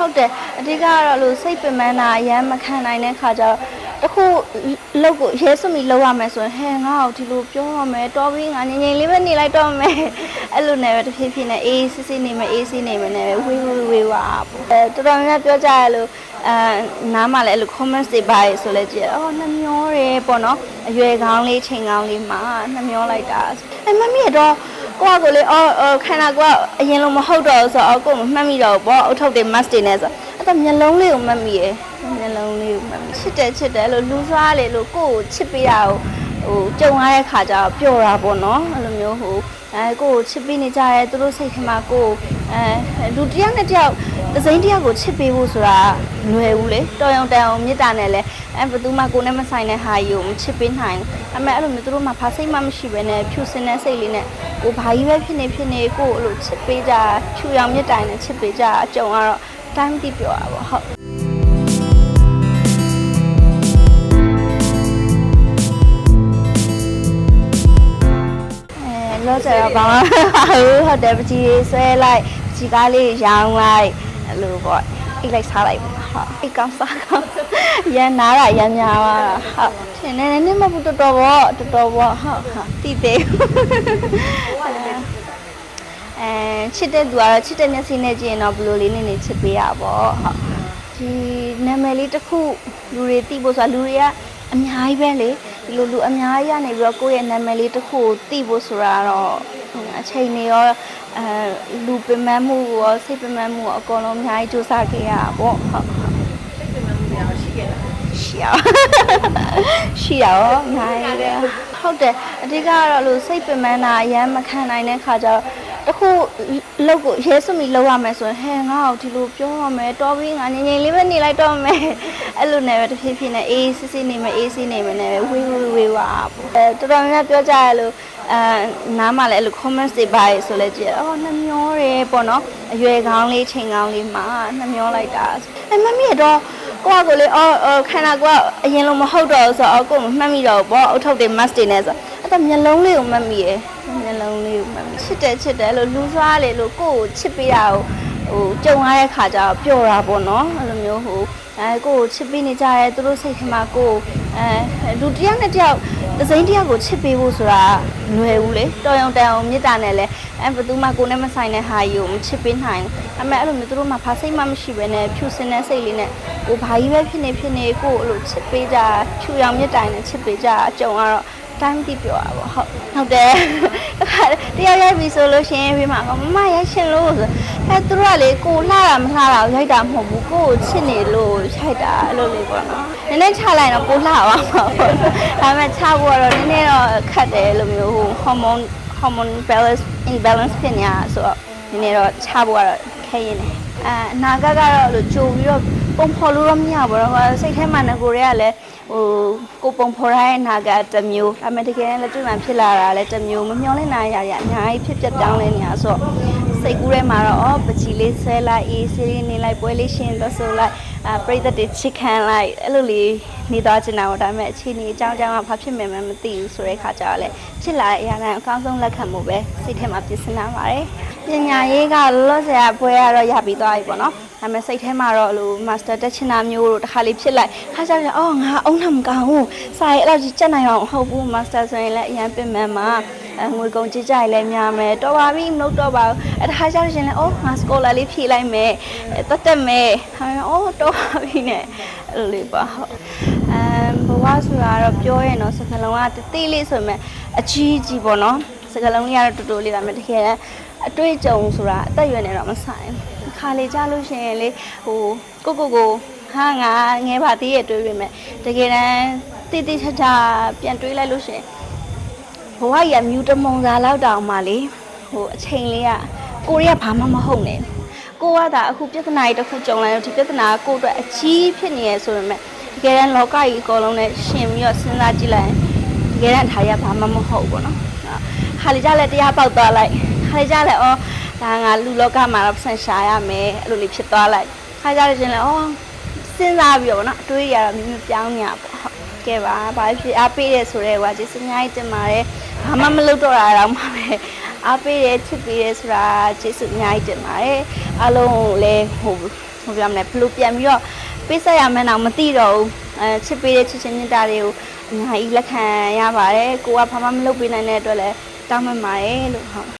ဟုတ်တယ်အဓိကကတော့လို့စိတ်ပင်ပန်းတာအရမ်းမခံနိုင်တဲ့ခါကျတော့တခုလောက်ကိုရဲစွမီလောက်ရမယ်ဆိုရင်ဟဲငါ့ကိုဒီလိုပြောရမယ်တော်ပြီငါငြိမ်ငြိမ်လေးပဲနေလိုက်တော့မယ်အဲ့လိုနဲ့ပဲတစ်ဖြည်းဖြည်းနဲ့အေးစစ်စစ်နေမယ်အေးစစ်နေမယ်နဲ့ဝေးဝေးဝေးဝါပေါ့အဲတော်တော်များများပြောကြရလို့အဲနားမှာလည်းအဲ့လို comments တွေပါရဆိုလဲကြည့်အော်နှမျောတယ်ပေါ့နော်အရွယ်ကောင်းလေးချိန်ကောင်းလေးမှာနှမျောလိုက်တာအဲမမီတော့ ကိုကကိုလေအော်အော်ခန္ဓာကိုကအရင်လိုမဟုတ်တော့ဘူးဆိုတော့ကိုမမှတ်မိတော့ဘူးပေါ့အုတ်ထုတ်တွေ mask တွေနဲ့ဆိုအဲ့တော့မျက်လုံးလေးကိုမှတ်မိရယ်မျက်လုံးလေးကိုမှတ်မိချစ်တယ်ချစ်တယ်လို့လူစွားလေလို့ကိုကိုချစ်ပေးတာကို ဟိုကြုံရတဲ့ခါကျတော့ပျော်တာပေါ့နော်အဲ့လိုမျိုးဟိုအဲကိုကိုချစ်ပေးနေကြရဲသူတို့စိတ်ထဲမှာကိုအဲလူတစ်ယောက်နဲ့တစ်ယောက်သစိမ်းတစ်ယောက်ကိုချစ်ပေးဖို့ဆိုတာမလွယ်ဘူးလေတော်ရုံတန်အောင်မေတ္တာနဲ့လဲအဲဘယ်သူမှကိုနဲ့မဆိုင်တဲ့ဟာကြီးကိုမချစ်ပေးနိုင်ဘူးအမေအဲ့လိုမျိုးသူတို့မှဖာစိတ်မှမရှိဘဲနဲ့ဖြူစင်တဲ့စိတ်လေးနဲ့ကိုဘာကြီးပဲဖြစ်နေဖြစ်နေကိုအဲ့လိုချစ်ပေးကြဖြူရောင်မြတ်တိုင်နဲ့ချစ်ပေးကြအကြုံကတော့တိုင်းတိပြောတာပေါ့ဟုတ် လောဆယ်တော့ဘာမှမဟုတ်ဟုတ်တယ်ပကြီးလေးဆွဲလိုက်ပကြီးကားလေးရောင်းလိုက်အဲ့လိုပေါ့အိတ်လိုက်စားလိုက်ပေါ့ဟုတ်အိတ်ကောင်းစားကောင်းရန်နာတာရန်များပါဟုတ်ထင်နေနေမဘူးတော်တော်ပေါ့တော်တော်ပေါ့ဟုတ်ဟုတ်တိသေးအဲချစ်တဲ့သူကတော့ချစ်တဲ့မျက်စိနဲ့ကြည့်ရင်တော့ဘယ်လိုလေးနေနေချစ်ပေးရပါပေါ့ဟုတ်ဒီနာမည်လေးတစ်ခုလူတွေသိဖို့ဆိုတာလူတွေကအများကြီးပဲလေ ဒီလိုလူအများကြီးကနေပြီးတော့ကိုယ့်ရဲ့နာမည်လေးတစ်ခုကိုသိဖို့ဆိုတာတော့အချိန်နေရောအဲလူပင်ပန်းမှုရောစိတ်ပင်ပန်းမှုရောအကုန်လုံးအများကြီးစူးစမ်းခဲ့ရတာပေါ့ဟုတ်ရှိရရှိရရောနိုင်တယ်ဟုတ်တယ်အဓိကကတော့လို့စိတ်ပင်ပန်းတာအရမ်းမခံနိုင်တဲ့ခါကျတော့ တခုလောက်ကိုရဲစွမီလောက်ရမယ်ဆိုရင်ဟဲငါ့ကိုဒီလိုပြောရမယ်တော်ပြီငါငြိမ်ငြိမ်လေးပဲနေလိုက်တော့မယ်အဲ့လိုနဲ့ပဲတစ်ဖြည်းဖြည်းနဲ့အေးစစ်စစ်နေမယ်အေးစစ်နေမယ်နဲ့ဝေးဝေးဝေးဝါပေါ့အဲတော်တော်များများပြောကြရလို့အဲနားမှာလည်းအဲ့လို comments တွေပါရဆိုလဲကြည့်အော်နှမျောတယ်ပေါ့နော်အရွယ်ကောင်းလေးချိန်ကောင်းလေးမှာနှမျောလိုက်တာအဲမမီတော့ကိုကကိုလေအော်အော်ခန္ဓာကိုကအရင်လိုမဟုတ်တော့ဘူးဆိုတော့ကိုမမှတ်မိတော့ဘူးပေါ့အုတ်ထုတ်တွေ mask တွေနဲ့ဆိုအဲ့တော့မျက်လုံးလေးကိုမှတ်မိရယ် မျက်လုံးလေးကိုမှတ်မိချစ်တယ်ချစ်တယ်လို့လူစွားလေလို့ကိုကိုချစ်ပေးတာကိုဟိုကြုံရတဲ့ခါကျတော့ပျော်တာပေါ့နော်အဲ့လိုမျိုးဟိုအဲကိုကိုချစ်ပေးနေကြရဲသူတို့စိတ်ထဲမှာကိုအဲလူတစ်ယောက်နဲ့တစ်ယောက်သစိမ်းတစ်ယောက်ကိုချစ်ပေးဖို့ဆိုတာမလွယ်ဘူးလေတော်ရုံတန်အောင်မေတ္တာနဲ့လဲအဲဘယ်သူမှကိုနဲ့မဆိုင်တဲ့ဟာကြီးကိုမချစ်ပေးနိုင်ဘူးအမေအဲ့လိုမျိုးသူတို့မှဖာစိတ်မှမရှိဘဲနဲ့ဖြူစင်တဲ့စိတ်လေးနဲ့ကိုဘာကြီးပဲဖြစ်နေဖြစ်နေကိုအဲ့လိုချစ်ပေးကြဖြူရောင်မြတ်တိုင်နဲ့ချစ်ပေးကြအကြုံကတော့ တိုင်းတိပြောတာပေါ့ဟုတ်ဟုတ်တယ်တခါတယောက်ရိုက်ပြီဆိုလို့ရှိရင်ပြီးမှမမရိုက်ရှင်လို့ဆိုအဲသူတို့ကလေကိုလှတာမလှတာကိုရိုက်တာမဟုတ်ဘူးကိုကိုချစ်နေလို့ရိုက်တာအဲ့လိုလေးပေါ့နော်နည်းနည်းချလိုက်တော့ကိုလှသွားမှာပေါ့ဒါပေမဲ့ချဖို့ကတော့နည်းနည်းတော့ခက်တယ်လို့မျိုးဟို hormone hormone balance imbalance ဖြစ်နေတာဆိုတော့နည်းနည်းတော့ချဖို့ကတော့ခဲရင်တယ် အဲအနာဂတ်ကတော့အဲ့လိုကြိုပြီးတော့ပုံဖော်လို့တော့မရဘူးတော့စိတ်ထဲမှာငကိုတွေကလည်းဟိုကိုပုံဖော်ရတဲ့အနာဂတ်တစ်မျိုးဒါပေမဲ့တကယ်လက်တွေ့မှာဖြစ်လာတာလည်းတစ်မျိုးမမျှော်လင့်နိုင်ရရအများကြီးဖြစ်ပျက်ပြောင်းလဲနေတာဆိုတော့စိတ်ကူးထဲမှာတော့အော်ပချီလေးဆဲလိုက်အေးဆေးလေးနေလိုက်ပွဲလေးရှင်တော့ဆိုလိုက်အာပြိသက်တွေချစ်ခံလိုက်အဲ့လိုလေးနေသွားချင်တာပေါ့ဒါပေမဲ့အခြေအနေအကြောင်းအကြောင်းကဘာဖြစ်မယ်မမသိဘူးဆိုတဲ့ခါကျတော့လေဖြစ်လာတဲ့အရာတိုင်းအကောင်းဆုံးလက်ခံမှုပဲစိတ်ထဲမှာပြင်ဆင်လာပါတယ် ပညာရေးကလောလောဆယ်ကပွဲကတော့ရပြီးသွားပြီပေါ့နော်ဒါပေမဲ့စိတ်ထဲမှာတော့အဲ့လို master တက်ချင်တာမျိုးတို့တစ်ခါလေးဖြစ်လိုက်ခါကျတော့အော်ငါအုံးနှမကောင်းဘူးစာရေးအဲ့လိုကြီးကြက်နိုင်အောင်မဟုတ်ဘူး master ဆိုရင်လည်းအရင်ပြင်မှန်မှာအငွေကုန်ကြည့်ကြရလည်းများမယ်တော်ပါပြီမလုပ်တော့ပါဘူးအဲ့ဒါခါကျတော့ရှင်လည်းအော်ငါ scholar လေးဖြည့်လိုက်မယ်တက်တက်မယ်ဟာအော်တော်ပါပြီနဲ့အဲ့လိုလေးပါဟုတ်အမ်ဘဝဆိုတာကတော့ပြောရင်တော့စကလုံးကတသေးလေးဆိုပေမဲ့အကြီးကြီးပေါ့နော်စကလုံးလေးကတော့တူတူလေးဒါပေမဲ့တကယ် အတွေ့အကြုံဆိုတာအသက်အရွယ်နဲ့တော့မဆိုင်ဘူးခါလေကြလို့ရှိရင်လေဟိုကိုကိုကိုဟာငါငယ်ပါသေးရဲ့တွေးပေမဲ့တကယ်တမ်းတိတိကျကျပြန်တွေးလိုက်လို့ရှိရင်ဘဝကြီးကမြူတမုံစာလောက်တောင်မှလေဟိုအချိန်လေးကကိုရီးယားဘာမှမဟုတ်နဲ့ကိုကသာအခုပြဿနာကြီးတစ်ခုကြုံလိုက်တော့ဒီပြဿနာကကိုယ့်အတွက်အကြီးဖြစ်နေရဆိုပေမဲ့တကယ်တမ်းလောကကြီးအကုန်လုံးနဲ့ရှင်ပြီးတော့စဉ်းစားကြည့်လိုက်ရင်တကယ်တမ်းထားရဘာမှမဟုတ်ဘူးเนาะခါလေကြလဲတရားပေါက်သွားလိုက် ခါလေကြလဲဩဒါငါလူလောကမှာတော့ဆန်ရှာရမယ်အဲ့လိုလေးဖြစ်သွားလိုက်ခါကြလို့ချင်းလဲဩစဉ်းစားပြီးတော့ဗောနော်အတွေးတွေကတော့မြင်မြင်ပြောင်းညာပေါ့ဟုတ်ကဲပါဘာဖြစ်အားပေးရဲဆိုတဲ့ဟိုကကျေးဇူးအများကြီးတင်ပါတယ်ဘာမှမလုပ်တော့တာတော့မှပဲအားပေးတယ်ချစ်ပေးတယ်ဆိုတာကျေးဇူးအများကြီးတင်ပါတယ်အားလုံးကိုလည်းဟိုဟိုပြောမလဲဘလို့ပြန်ပြီးတော့ပေးဆက်ရမယ်တော့မသိတော့ဘူးအဲချစ်ပေးတဲ့ချစ်ချင်းမြတ်တာတွေကိုအများကြီးလက်ခံရပါတယ်ကိုကဘာမှမလုပ်ပေးနိုင်တဲ့အတွက်လည်းတောင်းပန်ပါတယ်လို့ဟုတ်